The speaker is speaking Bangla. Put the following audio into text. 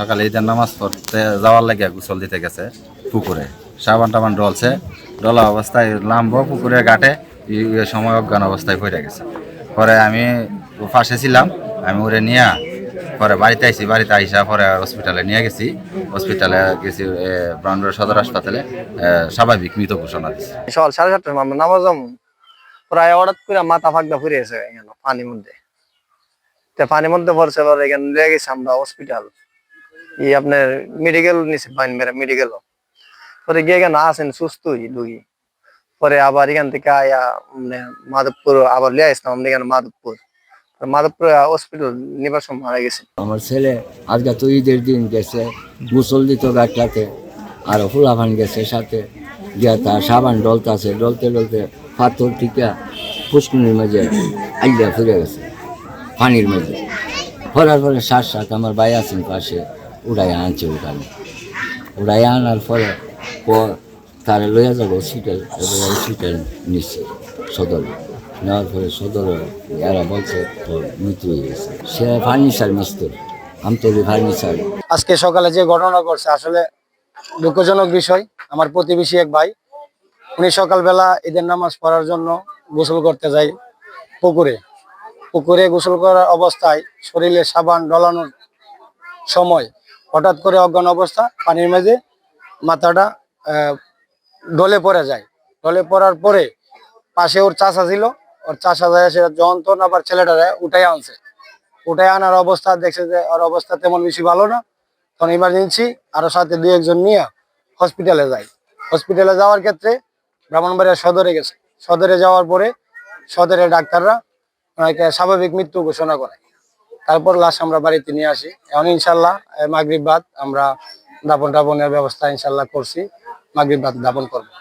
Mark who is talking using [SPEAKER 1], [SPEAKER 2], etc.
[SPEAKER 1] সকালে ঈদের নামাজ পড়তে যাওয়ার লাগে গোসল দিতে গেছে পুকুরে। সাবান টাবান ডলছে ডলা অবস্থায় নামবো পুকুরে ঘাটে সময় অজ্ঞান অবস্থায় পড়ে গেছে। পরে আমি পাশে ছিলাম আমি ওরে নিয়ে পরে বাড়িতে আইছি বাড়িতে আইসা পরে হসপিটালে নিয়ে গেছি। হসপিটালে গেছি এ, ব্রাহ্মণবাড়িয়া সদর হাসপাতালে স্বাভাবিক মৃত ঘোষণা দিচ্ছে
[SPEAKER 2] সকাল সাড়ে সাতটার নামাজ প্রায় হঠাৎ করে মাথা ফাঁকটা গেছে এখানে পানির মধ্যে। পানির মধ্যে পড়ছে পরে এখানে নিয়ে গেছি আমরা হসপিটাল। ই আপনার মেডিকেল নিছে বাইন মেডিকেল পরে গিয়ে এখানে আসেন সুস্থই লুই পরে আবার এখান থেকে আয়া মানে মাধবপুর আবার লিয়ে আসলাম আমরা এখানে মাধবপুর। মাধবপুর হসপিটাল নিবার সময় মারা গেছে।
[SPEAKER 3] আমার ছেলে আজকে তো ঈদের দিন গেছে, গোসল দিত গাছটাতে আর ফুলাফান গেছে সাথে। গিয়া তার সাবান ডলতাছে, ডলতে ডলতে পাথর টিকা পুষ্কুনির মাঝে আইয়া ফিরে গেছে, পানির মাঝে। ফরার পরে সাত সাত আমার ভাই আছেন পাশে। উড়াই আনছে ওখানে। উড়াই আনার পরে পর তারা লইয়া যাব হসপিটাল হসপিটাল নিচ্ছে সদরে। নেওয়ার পরে সদরে এরা বলছে মৃত্যু হয়ে গেছে। সে ফার্নিচার মিস্ত্রি, আমতলি ফার্নিচার।
[SPEAKER 4] আজকে সকালে যে ঘটনা করছে আসলে দুঃখজনক বিষয়। আমার প্রতিবেশী এক ভাই, উনি সকালবেলা ঈদের নামাজ পড়ার জন্য গোসল করতে যায় পুকুরে। পুকুরে গোসল করার অবস্থায় শরীরে সাবান ডলানোর সময় হঠাৎ করে অজ্ঞান অবস্থা, পানির মাঝে মাথাটা ডলে পড়ে যায়। ডলে পড়ার পরে পাশে ওর চাষা ছিল। ওর চাষা যায় সেটা যন্ত্রণ আবার ছেলেটারে উঠাই আনছে। উঠে আনার অবস্থা দেখছে যে ওর অবস্থা তেমন বেশি ভালো না। তখন ইমার্জেন্সি আরও সাথে দুই একজন নিয়ে হসপিটালে যায়। হসপিটালে যাওয়ার ক্ষেত্রে ব্রাহ্মণবাড়িয়া সদরে গেছে। সদরে যাওয়ার পরে সদরে ডাক্তাররা স্বাভাবিক মৃত্যু ঘোষণা করে। তারপর লাশ আমরা বাড়িতে নিয়ে আসি। এখন ইনশাল্লাহ মাগরিব বাদ আমরা দাপন টাপনের ব্যবস্থা ইনশাল্লাহ করছি। মাগরিব বাদ দাপন করব।